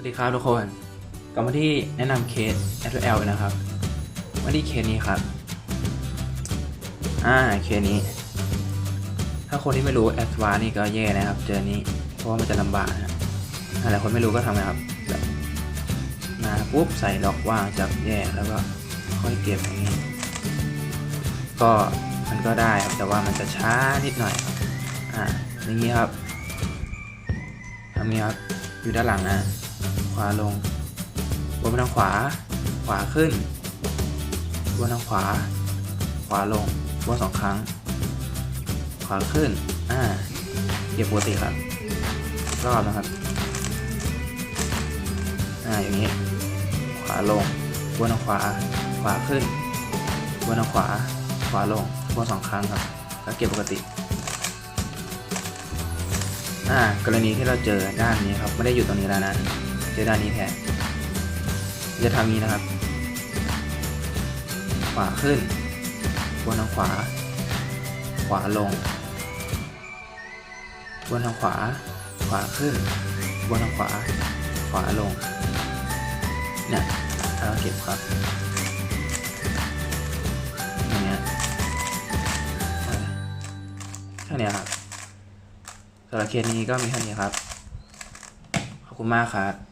วัสดีครับทุกคนกลับมาที่แนะนำเคส SL นะครับมาที่เคสนี้ครับ อ่าเคสนี้ ถ้าคนที่ไม่รู้แอดวานี่ก็แย่นะครับ เจอนี้เพราะว่ามันจะลำบากนะหลายคนไม่รู้ก็ทำนะครับแบบมาปุ๊บใส่ล็อกว่างจับแยกแล้วก็ค่อยเก็บอย่างนี้ ก็มันก็ได้ครับแต่ว่ามันจะช้านิดหน่อยอ่าอย่างนี้ครับทำนี้ครับอยู่ด้านหลังนะ ขวาลง วนไปทางขวา ขวาขึ้น วนทางขวา ขวาลง วนสองครั้ง ขวาขึ้น อ่าเก็บปกติครับ รอบนะครับ อ่า อย่างนี้ ขวาลง วนทางขวา ขวาขึ้น วนทางขวา ขวาลง วนสองครั้งครับ แล้วเก็บปกติอ่ากรณีที่เราเจอด้านนี้ครับ ไม่ได้อยู่ตรงนี้แล้วนะ จอด้านนี้แทนจะทำนี้นะครับ ขวาขึ้นวนทางขวา ขวาลงวนทางขวา ขวาขึ้นวนทางขวา ขวาลงเนี่ยเราเก็บครับอย่างเงี้ยแค่นี้ครับสำหรับเคสนี้ก็มีแค่นี้ครับ ขอบคุณมากครับ